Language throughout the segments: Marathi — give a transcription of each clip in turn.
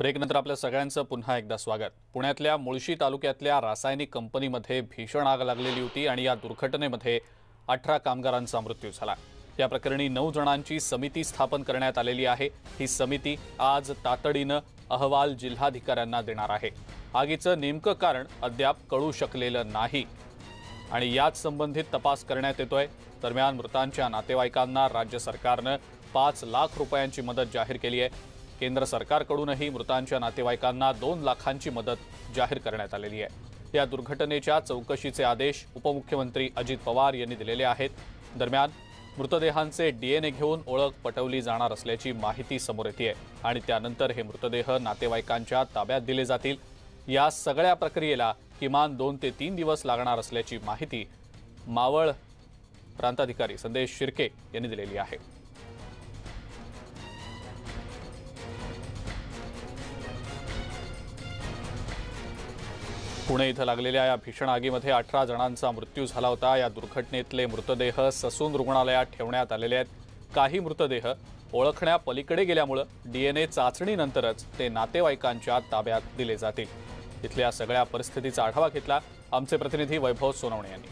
ब्रेकनंतर आपल्या सगळ्यांचं पुन्हा एकदा स्वागत. पुण्यातल्या मुळशी तालुक्यातल्या रासायनिक कंपनीमध्ये भीषण आग लागलेली होती आणि या दुर्घटनेमध्ये अठरा कामगारांचा मृत्यू झाला. या प्रकरणी नऊ जणांची समिती स्थापन करण्यात आलेली आहे. ही समिती आज तातडीनं अहवाल जिल्हाधिकाऱ्यांना देणार आहे. आगीचं नेमकं कारण अद्याप कळू शकलेलं नाही. आणि याच संबंधित तपास करण्यात येतोय. दरम्यान मृतांच्या नातेवाईकांना राज्य सरकारनं पाच लाख रुपयांची मदत जाहीर केली आहे. केंद्र सरकारकडूनही मृतांच्या नातेवाईकांना दोन लाखांची मदत जाहीर करण्यात आलेली आहे. या दुर्घटनेच्या चौकशीचे आदेश उपमुख्यमंत्री अजित पवार यांनी दिलेले आहेत. दरम्यान मृतदेहांचे डीएनए घेऊन ओळख पटवली जाणार असल्याची माहिती समोर येते आणि त्यानंतर हे मृतदेह नातेवाईकांच्या ताब्यात दिले जातील. या सगळ्या प्रक्रियेला किमान दोन ते तीन दिवस लागणार असल्याची माहिती मावळ प्रांताधिकारी संदेश शिर्के यांनी दिलेली आहे. पुणे इथं लागलेल्या या भीषण आगीमध्ये अठरा जणांचा मृत्यू झाला होता. या दुर्घटनेतले मृतदेह ससून रुग्णालयात ठेवण्यात आलेले आहेत. काही मृतदेह ओळखण्यापलीकडे गेल्यामुळं डी एन ए चाचणीनंतरच ते नातेवाईकांच्या ताब्यात दिले जातील. इथल्या सगळ्या परिस्थितीचा आढावा घेतला आमचे प्रतिनिधी वैभव सोनवणे यांनी.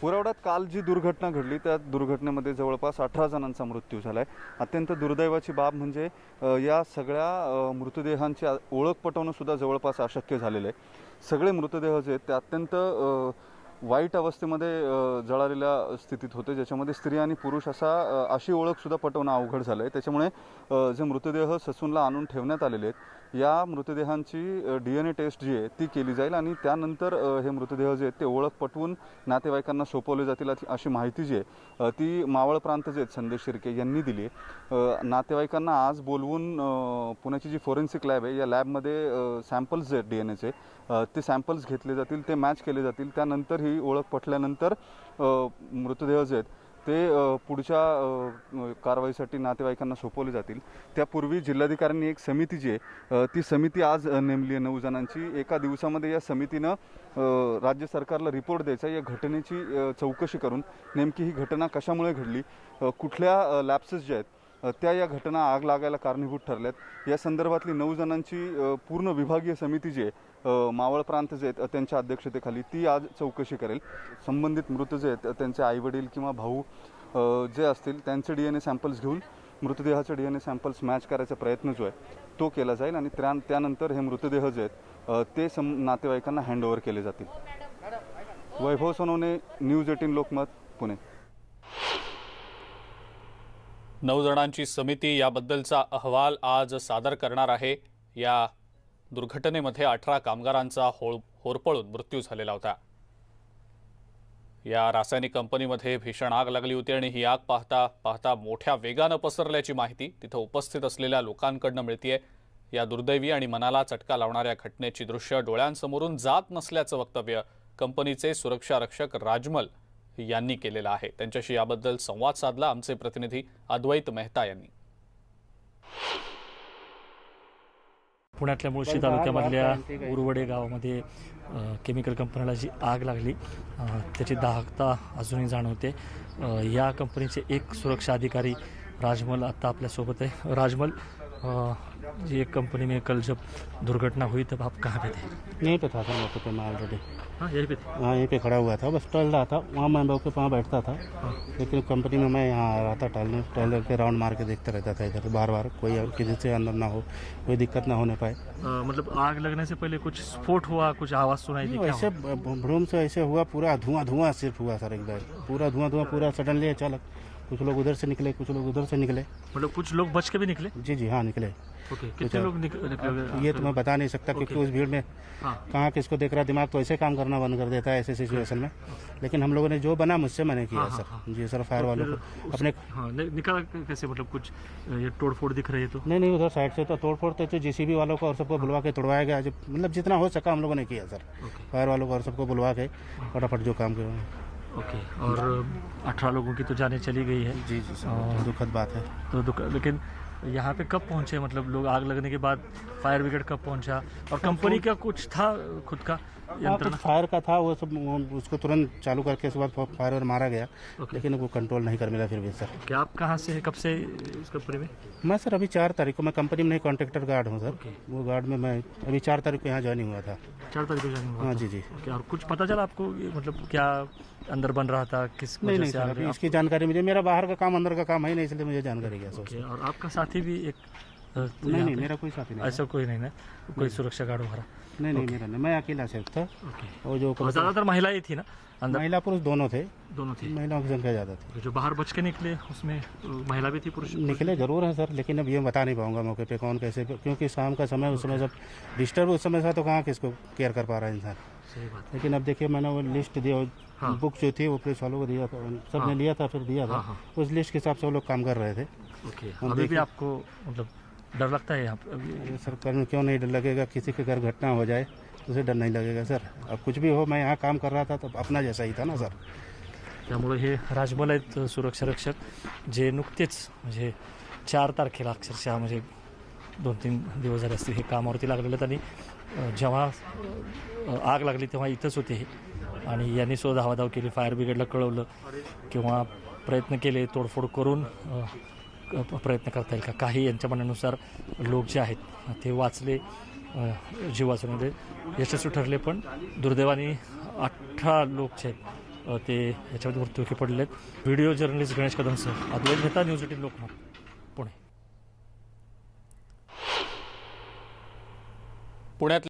पुरवड्यात काल जी दुर्घटना घडली त्या दुर्घटनेमध्ये जवळपास अठरा जणांचा मृत्यू झाला आहे अत्यंत दुर्दैवाची बाब म्हणजे या सगळ्या मृतदेहांची ओळख पटवणंसुद्धा जवळपास अशक्य झालेलं आहे. सगळे मृतदेह जे आहेत ते अत्यंत वाईट अवस्थेमध्ये जळालेल्या स्थितीत होते ज्याच्यामध्ये स्त्री आणि पुरुष असा अशी ओळखसुद्धा पटवणं अवघड झालं आहे त्याच्यामुळे जे मृतदेह ससूनला आणून ठेवण्यात आलेले आहेत या मृतदेहांची डी एन ए टेस्ट जी आहे ती केली जाईल आणि त्यानंतर हे मृतदेह जे आहेत ते ओळख पटवून नातेवाईकांना सोपवले जातील अशी- माहिती जी आहे ती मावळ प्रांत जे आहेत संदेश शिर्के यांनी दिली आहे. नातेवाईकांना आज बोलवून पुण्याची जी फोरेन्सिक लॅब आहे या लॅबमध्ये सॅम्पल्स जे आहेत डी एन एचे ते सॅम्पल्स घेतले जातील ते मॅच केले जातील. त्यानंतर ही ओळख पटल्यानंतर मृतदेह जे आहेत ते पुढच्या कारवाईसाठी नातेवाईकांना सोपवले जातील. त्यापूर्वी जिल्हाधिकाऱ्यांनी एक समिती जी आहे ती समिती आज नेमली आहे. नऊ जणांची एका दिवसामध्ये या समितीनं राज्य सरकारला रिपोर्ट द्यायचा या घटनेची चौकशी करून नेमकी ही घटना कशामुळे घडली कुठल्या लॅप्सेस ज्या आहेत त्या या घटना आग लागायला कारणीभूत ठरल्यात. या संदर्भातली नऊ जणांची पूर्ण विभागीय समिती जी आहे मावळ प्रांत जे आहेत त्यांच्या अध्यक्षतेखाली ती आज चौकशी करेल. संबंधित मृत जे आहेत त्यांचे आईवडील किंवा भाऊ जे असतील त्यांचे डी एन ए सॅम्पल्स घेऊन मृतदेहाचे D N A samples match करायचा प्रयत्न जो आहे तो केला जाईल आणि त्या त्यानंतर हे मृतदेह जे आहेत ते सम नातेवाईकांना हँडओव्हर केले जातील. Vaibhav Sonawane News eighteen Lokmat Pune. नऊ जणांची समिती याबद्दलचा अहवाल आज सादर करणार आहे. या दुर्घटनेमध्ये अठरा कामगारांचा होळ होरपळून मृत्यू झालेला होता. या रासायनिक कंपनीमध्ये भीषण आग लागली होती आणि ही आग पाहता पाहता मोठ्या वेगानं पसरल्याची माहिती तिथं उपस्थित असलेल्या लोकांकडनं मिळतीये. या दुर्दैवी आणि मनाला चटका लावणाऱ्या घटनेची दृश्य डोळ्यांसमोरून जात नसल्याचं वक्तव्य कंपनीचे सुरक्षा रक्षक राजमल यांनी केलेलं आहे. त्यांच्याशी याबद्दल संवाद साधला आमचे प्रतिनिधी अद्वैत मेहता यांनी. पुण्यातल्या मुळशी तालुक्यामधल्या उरवडे गावामध्ये केमिकल कंपनीला जी आग लागली त्याची दाहकता अजूनही जाणवते. या कंपनीचे एक सुरक्षा अधिकारी राजमल आता आपल्यासोबत आहे. राजमल जी एक कंपनी में कल जब दुर्घटना हुई तब आप कहाँ पे थे? यहीं पे था सर मौके पे मैं ऑलरेडी हाँ यही पे थे। हाँ यहीं पे खड़ा हुआ था बस टहल रहा था वहाँ मैं मौके वहाँ बैठता था। लेकिन कंपनी में मैं यहाँ आ रहा था टहलने टहल के राउंड मार के देखता रहता था इधर बार बार कोई किसी से अंदर ना हो कोई दिक्कत ना होने पाए। मतलब आग लगने से पहले कुछ स्फोट हुआ कुछ आवाज़ सुनाई दी ऐसे भ्रूम से ऐसे हुआ पूरा धुआँ धुआँ सिर्फ़ हुआ सर एकदम पूरा धुआँ धुआँ पूरा सडनली अचानक। कुछ लोग उधर से निकले कुछ लोग उधर से निकले। मतलब कुछ लोग बच के भी निकले? जी जी हाँ निकले। ओके कितने लोग निक- निकले ये तो मैं बता नहीं सकता क्योंकि उस भीड़ में हाँ। कहाँ किसको देख रहा दिमाग तो ऐसे काम करना बंद कर देता है ऐसे सिचुएशन में। लेकिन हम लोगों ने जो बना मुझसे मैंने किया हाँ, सर। हाँ, जी सर फायर वालों को अपने हाँ निकाला कैसे मतलब कुछ ये तोड़ फोड़ दिख रही है तो? नहीं नहीं उधर साइड से तो तोड़ फोड़ तो जेसीबी वालों को और सबको बुलवा के तोड़वाया गया। मतलब जितना हो सका हम लोगों ने किया सर। फायर वालों को और सबको बुलवा के फटाफट जो काम किया। ओके और अठारह लोगों की तो जाने चली गई है। जी जी और- दुखद बात है। तो दुख लेकिन यहाँ पे कब पहुँचे? मतलब लोग आग लगने के बाद फायर ब्रिगेड कब पहुँचा? और कंपनी का कुछ था खुद का? कुछ फायर का था वो सब उसको तुरंत चालू करके उसके बाद फायर और मारा गया। लेकिन वो कंट्रोल नहीं कर मिला फिर भी सर क्या आप कहाँ से हैं? कब से इस कंपनी में मैं सर अभी चार तारीख को मैं कंपनी में नहीं कॉन्ट्रेक्टर गार्ड हूँ सर वो गार्ड में मैं अभी चार तारीख को यहाँ ज्वाइनिंग हुआ था। चार तारीख को जाने हाँ जी जी। और कुछ पता चला आपको मतलब क्या अंदर बन रहा था किस नहीं नहीं सर अभी इसकी जानकारी मुझे मेरा बाहर का काम अंदर का काम है ही नहीं इसलिए मुझे जानकारी सोच और आपका साथी भी एक अ, नहीं नहीं मेरा कोई साथी नहीं ऐसा कोई नहीं ना? कोई सुरक्षा गार्ड वगैरह? नहीं नहीं मेरा नहीं मैं अकेला सिर्फ़ था। और जो ज़्यादातर महिलाएँ थी ना? अंदर? महिला पुरुष दोनों थे। दोनों थी। महिलाओं की संख्या ज़्यादा थी। जो बाहर बच के निकले उसमें महिला भी थी पुरुष निकले ज़रूर हैं सर लेकिन अब ये बता नहीं पाऊँगा मौके पे कौन कैसे क्योंकि शाम का समय उस समय जब डिस्टर्ब उस समय था तो कहाँ किसको केयर कर पा रहा है इंसान? सही बात लेकिन अब देखिए मैंने वो लिस्ट दिया हाँ। बुक जो थी वो पुलिस वालों को दिया था सबने हाँ। लिया था फिर दिया हाँ, था। हाँ। उस लिस्ट के हिसाब से वो लोग काम कर रहे थे। अभी भी आपको मतलब डर लगता है यहाँ सरकार में क्यों नहीं डर लगेगा? किसी के घर घटना हो जाए तो उसे डर नहीं लगेगा सर। अब कुछ भी हो मैं यहाँ काम कर रहा था तो अपना जैसा ही था ना सर। त्यामुळे हे राजमल आहेत सुरक्षा रक्षक जे नुकतेच म्हणजे चार तारखेला अक्षरशः म्हणजे दोन तीन दिवस झाले असतील हे कामावरती लागलेले आहेत आणि जेव्हा आग लागली तेव्हा इथंच होते हे. आणि यांनी सुद्धा धावाधाव केली फायर ब्रिगेडला कळवलं किंवा प्रयत्न केले तोडफोड करून प्रयत्न करता येईल का? काही यांच्या म्हणण्यानुसार लोक जे आहेत ते वाचले जीव वाचवण्यामध्ये यशस्वी ठरले पण दुर्दैवाने अठरा लोक जे आहेत ते याच्यामध्ये मृत्यूमुखी पडले आहेत व्हिडिओ जर्नलिस्ट गणेश कदमसह अद्वैत मेहता न्यूज एटीन लोकमत पुणे. पुण्यात